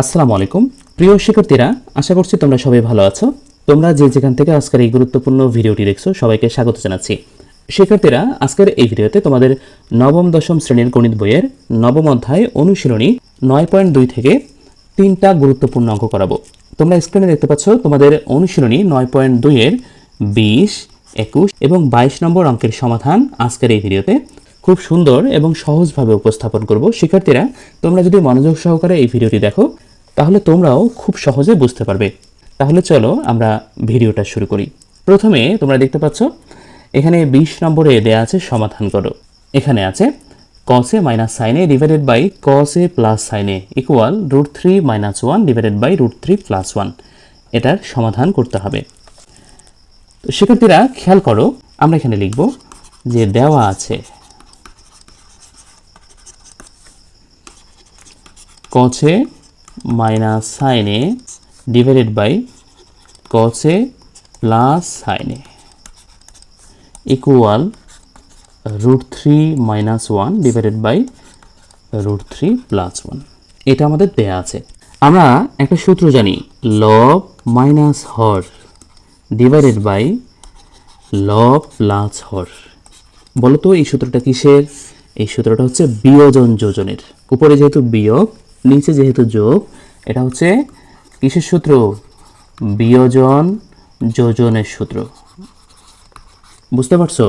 আসসালামু আলাইকুম। প্রিয় শিক্ষার্থীরা, আশা করছি তোমরা সবাই ভালো আছো। তোমরা যে যেখান থেকে আজকের এই গুরুত্বপূর্ণ ভিডিওটি দেখছ, সবাইকে স্বাগত জানাচ্ছি। শিক্ষার্থীরা, আজকের এই ভিডিওতে তোমাদের নবম, দশম শ্রেণির গণিত বইয়ের নবম অধ্যায় অনুশীলনী নয় পয়েন্ট দুই থেকে তিনটা গুরুত্বপূর্ণ অঙ্ক করাবো। তোমরা স্ক্রিনে দেখতে পাচ্ছ তোমাদের অনুশীলনী নয় পয়েন্ট দুইয়ের বিশ, একুশ এবং বাইশ নম্বর অঙ্কের সমাধান আজকের এই ভিডিওতে খুব সুন্দর এবং সহজভাবে উপস্থাপন করব। শিক্ষার্থীরা, তোমরা যদি মনোযোগ সহকারে এই ভিডিওটি দেখো তাহলে তোমরাও খুব সহজে বুঝতে পারবে। তাহলে চলো আমরা ভিডিওটা শুরু করি। প্রথমে তোমরা দেখতে পাচ্ছ, এখানে বিশ নম্বরে দেয়া আছে সমাধান করো। এখানে আছে, cos a minus sine A divided by cos a A equal root three minus one divided by root three plus one এটার সমাধান করতে হবে। তো শিক্ষার্থীরা, খেয়াল করো, আমরা এখানে লিখব যে দেওয়া আছে cos a minus sine A divided by cos a plus sine A equal root three minus one divided by root three plus one এটা আমাদের দেয়া আছে। আমরা একটা সূত্র জানি লব মাইনাস হর ডিভাইডেড বাই লব প্লাস হর। বলো তো এই সূত্রটা কিসের? এই সূত্রটা হচ্ছে বিয়োজন যোজনের। উপরে যেহেতু বিয়োগ নিচে যেহেতু যোগ, এটা হচ্ছে কিসের সূত্র? বিয়োজন যোজনের সূত্র। বুঝতে পারছ?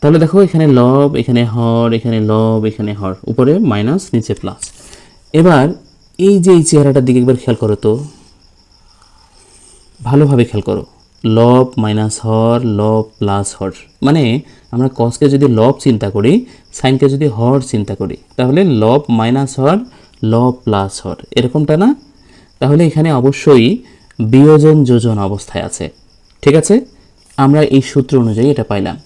তাহলে দেখো এখানে লব, এখানে হর, এখানে লব, এখানে হর, উপরে মাইনাস, নিচে প্লাস। এবার এই যে এই চেহারাটার দিকে একবার খেয়াল করো তো। ভালোভাবে খেয়াল করো। লব মাইনাস হর, লব প্লাস হর। মানে আমরা কসকে যদি লব চিন্তা করি সাইনকে যদি হর চিন্তা করি, তাহলে লব মাইনাস হর লব প্লাস হর। এরকমটা না? তাহলে এখানে অবশ্যই বিয়োজন যোজন অবস্থায় আছে। ঠিক আছে? আমরা এই সূত্র অনুযায়ী এটা পাইলাম।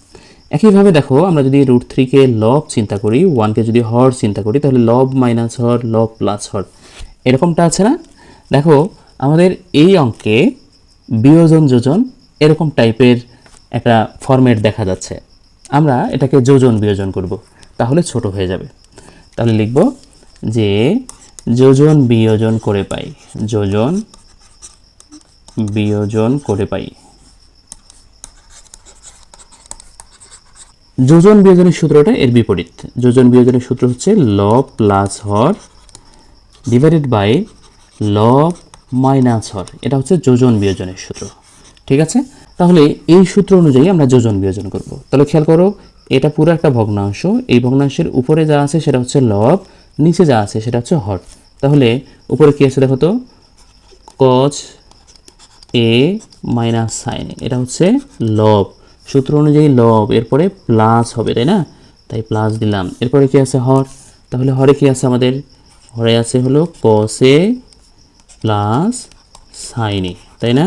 একইভাবে দেখো, আমরা যদি রুট থ্রিকে লব চিন্তা করি ওয়ানকে যদি হর চিন্তা করি, তাহলে লব মাইনাস হর লব প্লাস হর। এরকমটা আছে না? দেখো, আমাদের এই অঙ্কে বিয়োজন যোজন এরকম টাইপের একটা ফরম্যাট দেখা যাচ্ছে। আমরা এটাকে যোজন বিয়োজন করব। তাহলে ছোট হয়ে যাবে। তাহলে লিখব যে যোজন বিয়োজন করে পাই। যোজন বিয়োজন করে পাই। যোজন বিয়োজনের সূত্রটা এর বিপরীত। যোজন বিয়োজনের সূত্র হচ্ছে লব প্লাস হর ডিভাইডেড বাই লব মাইনাস হর। এটা হচ্ছে যোজন বিয়োজনের সূত্র। ঠিক আছে? তাহলে এই সূত্র অনুযায়ী আমরা যোজন বিয়োজন করব। তাহলে খেয়াল করো, এটা পুরো একটা ভগ্নাংশ। এই ভগ্নাংশের উপরে যা আছে সেটা হচ্ছে লব নিচে যা আছে সেটা হচ্ছে হট। তাহলে উপরে কি আছে দেখো তো? কজ এ মাইনাস সাইন এটা হচ্ছে লব সূত্র অনুযায়ী লব এরপরে প্লাস হবে, তাই না? তাই প্লাস দিলাম। এরপরে কি আছে হর তাহলে হরে কি আছে আমাদের? হরে আছে হলো কসে প্লাস সাইনে তাই না?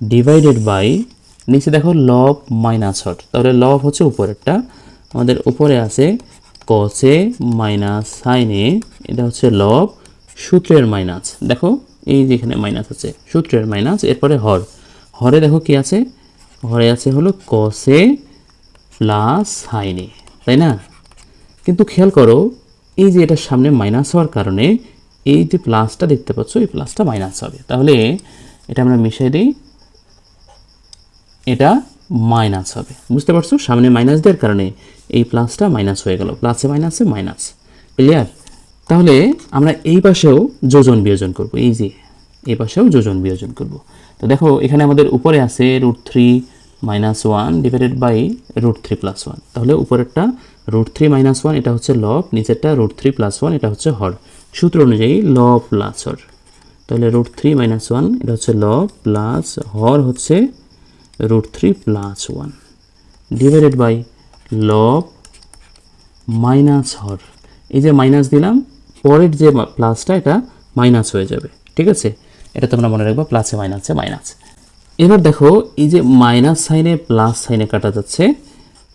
ডিভাইডেড বাই নিচে দেখো লব মাইনাস হট। তাহলে লব হচ্ছে উপরেরটা। আমাদের উপরে আছে কসে মাইনাস সাইনে এটা হচ্ছে লব সূত্রের মাইনাস দেখো, এই যেখানে মাইনাস আছে, সূত্রের মাইনাস এরপরে হর। হরে দেখো কি আছে? হরে আছে হলো কসে প্লাস সাইনে তাই না? কিন্তু খেয়াল করো, এই যে এটার সামনে মাইনাস হওয়ার কারণে, এই যে প্লাসটা দেখতে পাচ্ছ, এই প্লাসটা মাইনাস হবে। তাহলে, এটা আমরা মিশিয়ে দিই, এটা মাইনাস হবে। বুঝতে পারছ? সামনে মাইনাস দেওয়ার কারণে। এই প্লাসটা মাইনাস হয়ে গেল। প্লাসে মাইনাসে মাইনাস। ক্লিয়ার তাহলে আমরা এই পাশেও যোজন বিয়োজন করব। এই যে, এই পাশেও যোজন বিয়োজন করব। তো দেখো, এখানে আমাদের উপরে আছে root three minus one divided by root three plus one তাহলে উপরেরটা রুট থ্রি মাইনাস ওয়ান এটা হচ্ছে লব নিচেরটা রুট থ্রি প্লাস ওয়ান এটা হচ্ছে হর। সূত্র অনুযায়ী ল প্লাস হর। তাহলে রুট থ্রি মাইনাস ওয়ান এটা হচ্ছে ল প্লাস হর হচ্ছে root three plus one divided by লব মাইনাস হর। এই যে মাইনাস দিলাম, পরের যে প্লাসটা এটা মাইনাস হয়ে যাবে, ঠিক আছে? এটা তোমরা মনে রাখবা প্লাসে মাইনাসে মাইনাস এবার দেখো, এই যে মাইনাস সাইনে প্লাস সাইনে কাটা যাচ্ছে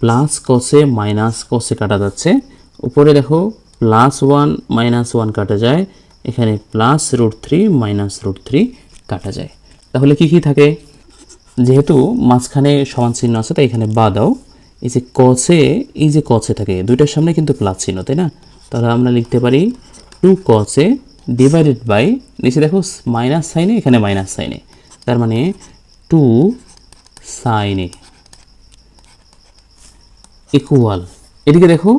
প্লাস কসে মাইনাস কসে কাটা যাচ্ছে, উপরে দেখো প্লাস ওয়ান মাইনাস ওয়ান কাটা যায়, এখানে plus root three minus root three কাটা যায়। তাহলে কি কি থাকে? যেহেতু মাঝখানে সমান চিহ্ন আছে, তাই এখানে বা দাও। এই যে কসে এই যে কসে থাকে, দুইটার সামনে কিন্তু প্লাস চিহ্ন, তাই না? তাহলে আমরা লিখতে পারি টু কসে ডিভাইডেড বাই নিচে দেখো মাইনাস সাইনে এখানে মাইনাস সাইনে তার মানে টু সাইনে ইকুয়াল এদিকে দেখো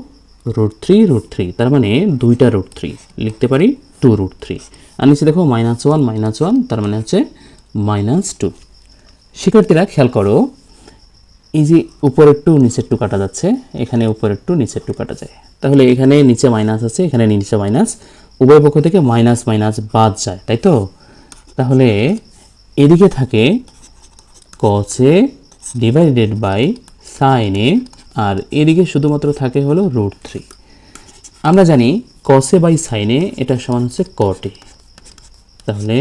রুট থ্রি রুট থ্রি তার মানে দুইটা রুট থ্রি লিখতে পারি টু রুট থ্রি আর নিচে দেখো মাইনাস ওয়ান মাইনাস ওয়ান তার মানে হচ্ছে মাইনাস টু শিক্ষার্থীরা খেয়াল করো এই যে উপরের টু, নিচের টু কাটা যাচ্ছে, এখানে উপরের টু, নিচের টু কাটা যায়। তাহলে এখানে নিচে মাইনাস আছে, এখানে নিচে মাইনাস উভয় পক্ষ থেকে মাইনাস মাইনাস বাদ যায়, তাই তো? তাহলে এদিকে থাকে কসে ডিভাইডেড বাই সাইনে আর এদিকে শুধুমাত্র থাকে হলো রুট থ্রি আমরা জানি কসে বাই সাইনে এটা সমান হচ্ছে কটে তাহলে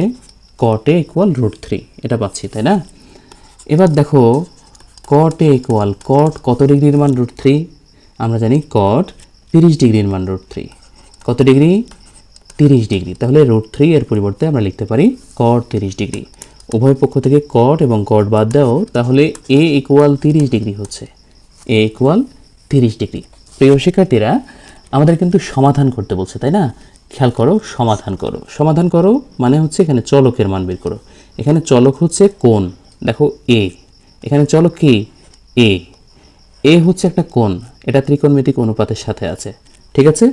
কটে ইকুয়াল রুট থ্রি এটা পাচ্ছি, তাই না? এবার দেখো কটে ইকুয়াল কট কত ডিগ্রির মান রুট থ্রি আমরা জানি কট তিরিশ ডিগ্রির মান রুট থ্রি কত ডিগ্রি তিরিশ ডিগ্রি তাহলে রুট থ্রি এর পরিবর্তে আমরা লিখতে পারি কট তিরিশ ডিগ্রি উভয় পক্ষ থেকে কট এবং কট বাদ দাও, তাহলে এ ইকুয়াল তিরিশ ডিগ্রি হচ্ছে। এ ইকুয়াল তিরিশ ডিগ্রি প্রিয় শিক্ষার্থীরা, আমাদের কিন্তু সমাধান করতে বলছে, তাই না? খেয়াল করো, সমাধান করো। সমাধান করো মানে হচ্ছে এখানে চলকের মান বের করো। এখানে চলক হচ্ছে কোন দেখো এ এখানে চলক কি? এ। এ হচ্ছে একটা কোণ। এটা ত্রিকোণমিতিক অনুপাতের সাথে আছে। ঠিক আছে?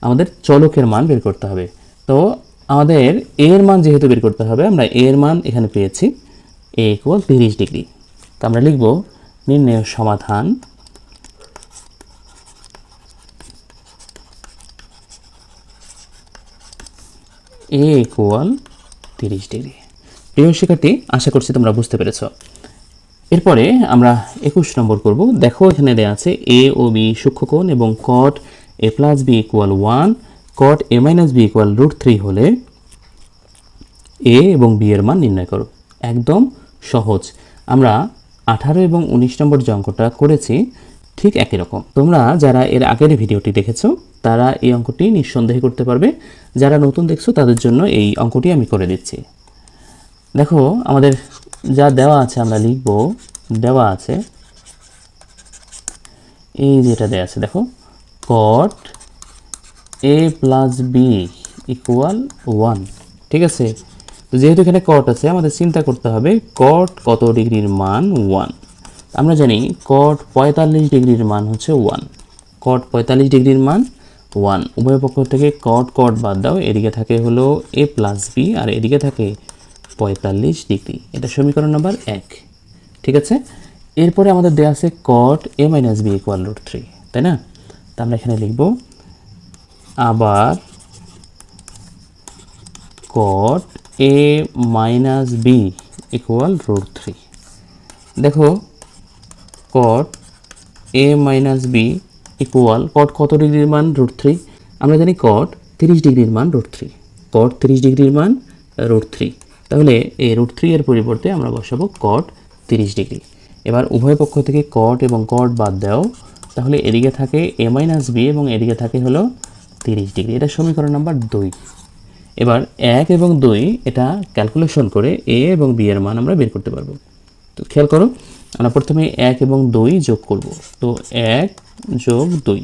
আমাদের চলকের মান বের করতে হবে। তো আমাদের এর মান যেহেতু বের করতে হবে, আমরা এর মান এখানে পেয়েছি। এ ইকুয়াল তিরিশ ডিগ্রি। তো আমরা লিখব নির্ণয় সমাধান। এ ইকুয়াল তিরিশ ডিগ্রি। প্রিয় শিক্ষার্থী, আশা করছি তোমরা বুঝতে পেরেছ। এরপরে আমরা একুশ নম্বর করব। দেখো, এখানে দেওয়া আছে এ ও বি সূক্ষ্মকোণ এবং cot A plus B equal one cot A minus B equal root three হলে এ এবং বি এর মান নির্ণয় করো। একদম সহজ। আমরা আঠারো এবং উনিশ নম্বর যে অঙ্কটা করেছি, ঠিক একই রকম। তোমরা যারা এর আগের ভিডিওটি দেখেছ, তারা এই অঙ্কটি নিঃসন্দেহে করতে পারবে। যারা নতুন দেখছ, তাদের জন্য এই অঙ্কটি আমি করে দিচ্ছি। দেখো, আমাদের যা দেওয়া আছে আমরা লিখব, দেওয়া আছে, এই যেটা দেওয়া আছে, দেখো cot A plus B equal one ঠিক আছে? তো যেহেতু এখানে কট আছে, আমাদের চিন্তা করতে হবে কট কত ডিগ্রির মান ওয়ান আমরা জানি কট পঁয়তাল্লিশ ডিগ্রির মান হচ্ছে ওয়ান কট পঁয়তাল্লিশ ডিগ্রির মান ওয়ান উভয় পক্ষ থেকে কট কট বাদ দাও, এদিকে থাকে হলো এ প্লাস বি আর এদিকে থাকে পঁয়তাল্লিশ ডিগ্রি। এটা সমীকরণ নাম্বার এক। ঠিক আছে? এরপরে আমাদের দেওয়া আছে cot A minus B equal root three তাই না? তা আমরা এখানে লিখব, আবার cot A minus B equal root three দেখো cot A minus B equal cot কত ডিগ্রির মান? রুট থ্রি আমরা জানি কট তিরিশ ডিগ্রির মান রুট থ্রি কট তিরিশ ডিগ্রির মান রুট থ্রি তাহলে এই রুট থ্রি এর পরিবর্তে আমরা বসাবো কট তিরিশ ডিগ্রি এবার উভয় পক্ষ থেকে কট এবং কট বাদ দাও, তাহলে এদিকে থাকে এ মাইনাস বি এবং এদিকে থাকে হলো তিরিশ ডিগ্রি এটা সমীকরণ নাম্বার দুই। এবার এক এবং দুই, এটা ক্যালকুলেশন করে এ এবং বি এর মান আমরা বের করতে পারব। তো খেয়াল করো, আমরা প্রথমে এক এবং দুই যোগ করব। তো এক যোগ দুই।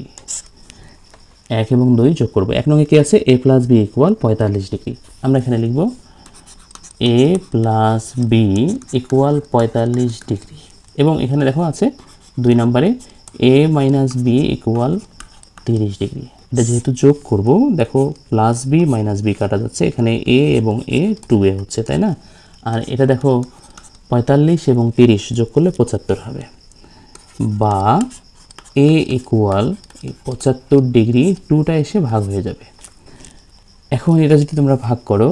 এক এবং দুই যোগ করব। এক নঙ্গে কী আছে? এ প্লাস বি ইকুয়াল পঁয়তাল্লিশ ডিগ্রি আমরা এখানে লিখব এ প্লাস বি ইকুয়াল পঁয়তাল্লিশ ডিগ্রি এবং এখানে দেখো আছে দুই নম্বরে এ মাইনাস বি ইকুয়াল তিরিশ ডিগ্রি এটা যেহেতু যোগ করব, দেখো প্লাস বি মাইনাস বি কাটা যাচ্ছে, এখানে এ এবং এ টু এ হচ্ছে, তাই না? আর এটা দেখো পঁয়তাল্লিশ এবং তিরিশ যোগ করলে পঁচাত্তর হবে। বা এ ইকুয়াল পঁচাত্তর ডিগ্রি টুটা এসে ভাগ হয়ে যাবে। এখন এটা যদি তোমরা ভাগ করো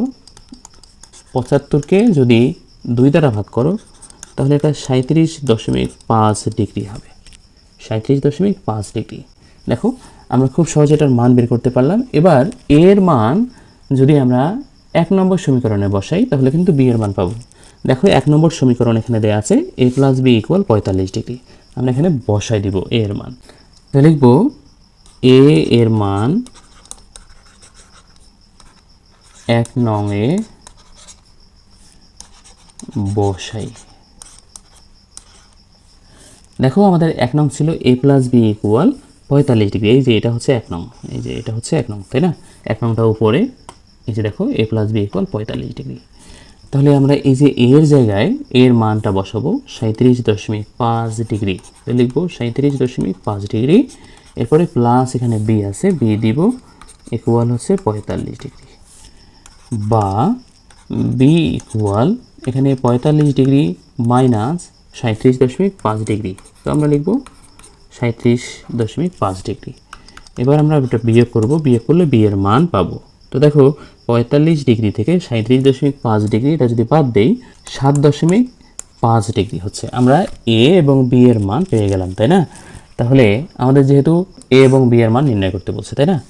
পঁচাত্তরকে যদি দুই দ্বারা ভাগ করো, তাহলে এটা সাঁত্রিশ দশমিক পাঁচ ডিগ্রি হবে। সাঁত্রিশ দশমিক পাঁচ ডিগ্রি। দেখো, আমরা খুব সহজে এটার মান বের করতে পারলাম। এবার এর মান যদি আমরা এক নম্বর সমীকরণে বসাই, তাহলে কিন্তু বি এর মান পাবো। দেখো, এক নম্বর সমীকরণ এখানে দেওয়া আছে, এ প্লাস বি ইকুয়াল পঁয়তাল্লিশ ডিগ্রি। আমরা এখানে বসাই দিব এ এর মান। তাহলে লিখব এ এর মান এক নং এ বসাই। দেখো আমাদের এক নং ছিল এ প্লাস বি ইকুয়াল পঁয়তাল্লিশ ডিগ্রি এই যে এটা হচ্ছে এক নং, এই যে এটা হচ্ছে এক নং, তাই না? এক নংটা উপরে, এই যে দেখো এ প্লাস বি ইকুয়াল পঁয়তাল্লিশ ডিগ্রি তাহলে আমরা এই যে এর জায়গায় এর মানটা বসাবো সাঁত্রিশ দশমিক পাঁচ ডিগ্রি লিখব সাঁত্রিশ দশমিক পাঁচ ডিগ্রি এরপরে প্লাস এখানে বি আছে বি দিব ইকুয়াল হচ্ছে পঁয়তাল্লিশ ডিগ্রি বা বি ইকুয়াল এখানে পঁয়তাল্লিশ ডিগ্রি মাইনাস সাঁত্রিশ দশমিক পাঁচ ডিগ্রি। তো আমরা লিখব সাঁত্রিশ দশমিক পাঁচ ডিগ্রি। এবার আমরা এটা বিয়োগ করব, বিয়োগ করলে বিয়ের মান পাবো। তো দেখো, পঁয়তাল্লিশ ডিগ্রি থেকে সাঁত্রিশ দশমিক পাঁচ ডিগ্রি, এটা যদি বাদ দেই, সাত দশমিক পাঁচ ডিগ্রি হচ্ছে। আমরা এ এবং বি এর মান পেয়ে গেলাম, তাই না? তাহলে আমাদের যেহেতু এ এবং বি এর মান নির্ণয় করতে বলছে, তাই না?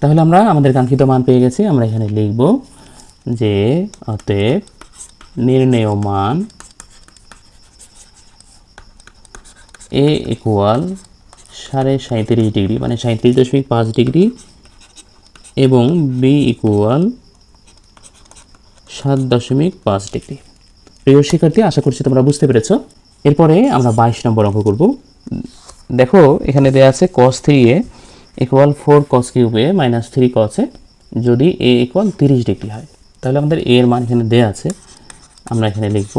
তাহলে আমরা আমাদের কাঙ্ক্ষিত মান পেয়ে গেছি। আমরা এখানে লিখব যে অতএব নির্ণেয় মান এ ইকুয়াল সাড়ে সাঁত্রিশ ডিগ্রি মানে সাঁত্রিশ দশমিক পাঁচ ডিগ্রি এবং বি ইকুয়াল সাত দশমিক পাঁচ ডিগ্রি। প্রিয় শিক্ষার্থী, আশা করছি তোমরা বুঝতে পেরেছ। এরপরে আমরা বাইশ নম্বর অঙ্ক করব। দেখো, এখানে দেওয়া আছে cos three A equal four cos cube A minus three cos যদি এ ইকুয়াল তিরিশ ডিগ্রি হয়। তাহলে আমাদের এর মান এখানে দেওয়া আছে আমরা এখানে লিখব,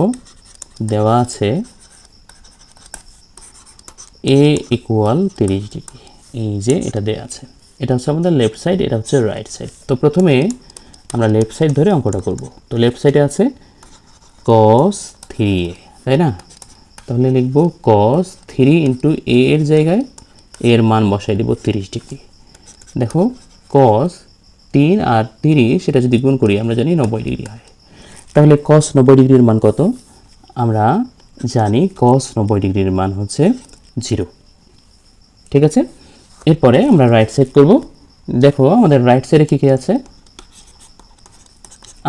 দেওয়া আছে এ ইকুয়াল তিরিশ ডিগ্রি। এই যে এটা দেওয়া আছে। এটা হচ্ছে আমাদের লেফট সাইড এটা হচ্ছে রাইট সাইড তো প্রথমে আমরা লেফট সাইড ধরে অঙ্কটা করব। তো লেফট সাইডে আছে কস থ্রি এ তাই না? তাহলে লিখব কস থ্রি ইন্টু এ এর জায়গায় এর মান বসাই দিব তিরিশ ডিগ্রি। দেখো কস তিন আর তিরিশ, সেটা যদি গুণ করি, আমরা জানি নব্বই ডিগ্রি হয়। তাহলে কস নব্বই ডিগ্রির মান কত? আমরা জানি কস নব্বই ডিগ্রির মান হচ্ছে জিরো। ঠিক আছে? এরপরে আমরা রাইট সাইড করব। দেখো, আমাদের রাইট সাইডে কী কী আছে?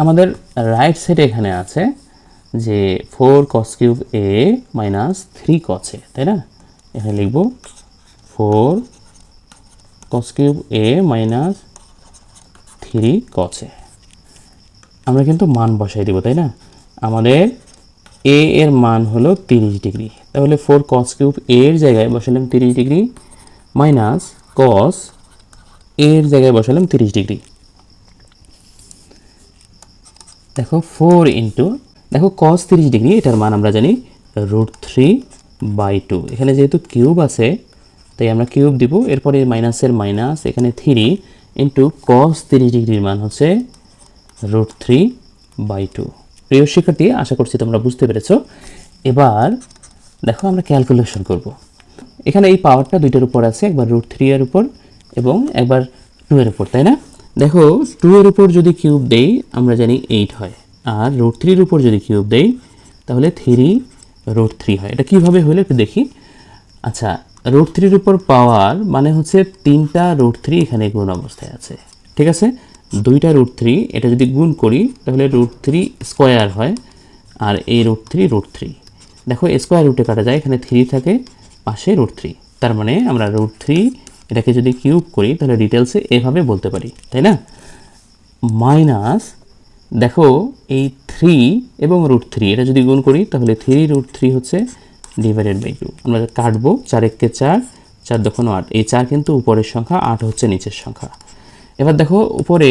আমাদের রাইট সাইডে এখানে আছে যে four cos cube A minus three A তাই না? এখানে লিখব four cos cube A minus three A আমরা কিন্তু মান বসাই দিব, তাই না? আমাদের এ এর মান হলো তিরিশ ডিগ্রি। তাহলে ফোর কস কিউব এর জায়গায় বসালাম তিরিশ ডিগ্রি মাইনাস কস এর জায়গায় বসালাম তিরিশ ডিগ্রি। দেখো ফোর ইন্টু দেখো কস তিরিশ ডিগ্রি, এটার মান আমরা জানি রুট থ্রি বাই টু এখানে যেহেতু কিউব আছে, তাই আমরা কিউব দিব। এরপরে মাইনাসের মাইনাস এখানে থ্রি ইন্টু কস তিরিশ ডিগ্রির মান হচ্ছে রুট থ্রি বাই টু প্রিয় শিক্ষার্থী, আশা করছি তোমরা বুঝতে পেরেছ। এবার দেখো আমরা ক্যালকুলেশন করব। এখানে এই পাওয়ারটা দুইটার উপর আছে, একবার রুট থ্রি এর উপর এবং একবার টু এর উপর, তাই না? দেখো টু এর উপর যদি কিউব দেই, আমরা জানি এইট হয়। আর রুট থ্রির উপর যদি কিউব দেই, তাহলে থ্রি রুট থ্রি হয়। এটা কীভাবে হলো একটু দেখি। আচ্ছা রুট থ্রির উপর পাওয়ার মানে হচ্ছে তিনটা রুট থ্রি এখানে গুণ অবস্থায় আছে। ঠিক আছে? দুইটা রুট থ্রি এটা যদি গুণ করি, তাহলে রুট থ্রি স্কোয়ার হয়, আর এই রুট থ্রি রুট থ্রি দেখো স্কোয়ার রুটে কাটা যায়, এখানে থ্রি থাকে, পাশে রুট থ্রি তার মানে আমরা রুট থ্রি এটাকে যদি কিউব করি, তাহলে ডিটেলসে এভাবে বলতে পারি, তাই না? মাইনাস দেখো, এই থ্রি এবং রুট থ্রি এটা যদি গুণ করি, তাহলে থ্রি রুট থ্রি হচ্ছে ডিভাইডেড বাই টু আমরা কাটবো, চার এককে চার চার দক্ষণ আট। এই চার কিন্তু উপরের সংখ্যা, আট হচ্ছে নিচের সংখ্যা। এবার দেখো উপরে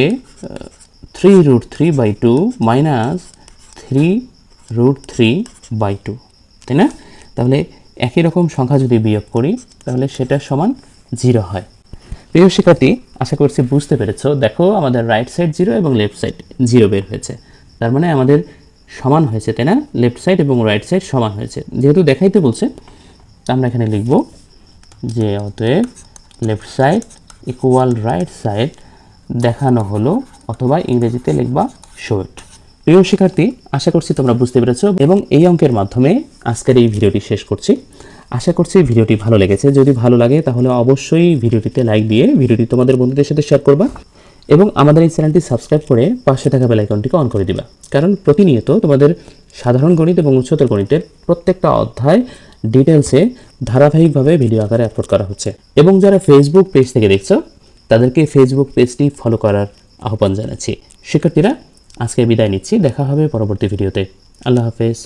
three root three by two minus three root three by two তাই না? তাহলে একই রকম সংখ্যা যদি বিয়োগ করি, তাহলে সেটা সমান জিরো হয়। প্রিয় শিক্ষার্থী, আশা করছি বুঝতে পেরেছ। দেখো আমাদের রাইট সাইড জিরো এবং লেফট সাইড জিরো বের হয়েছে। তার মানে আমাদের সমান হয়েছে, তাই না? লেফট সাইড এবং রাইট সাইড সমান হয়েছে। যেহেতু দেখাইতে বলছে, আমরা এখানে লিখব যে অতএব left side equal right side দেখানো হলো অথবা ইংরেজিতে লিখবা শোট প্রিয় শিক্ষার্থী, আশা করছি তোমরা বুঝতে পেরেছ এবং এই অঙ্কের মাধ্যমে আজকের এই ভিডিওটি শেষ করছি। আশা করছি ভিডিওটি ভালো লেগেছে। যদি ভালো লাগে তাহলে অবশ্যই ভিডিওটিতে লাইক দিয়ে ভিডিওটি তোমাদের বন্ধুদের সাথে শেয়ার করবা এবং আমাদের এই চ্যানেলটি সাবস্ক্রাইব করে পাশে থাকা বেলাইকনটিকে অন করে দিবা। কারণ প্রতিনিয়ত তোমাদের সাধারণ গণিত এবং উচ্চতর গণিতের প্রত্যেকটা অধ্যায় ডিটেলসে ধারাবাহিকভাবে ভিডিও আকারে আপলোড করা হচ্ছে। এবং যারা ফেসবুক পেজ থেকে দেখছ তাদেরকে ফেসবুক পেজটি ফলো করার আহ্বান জানাচ্ছি। শিক্ষার্থীরা, আজকে বিদায় নিচ্ছি। দেখা হবে পরবর্তী ভিডিওতে আল্লাহ হাফেজ।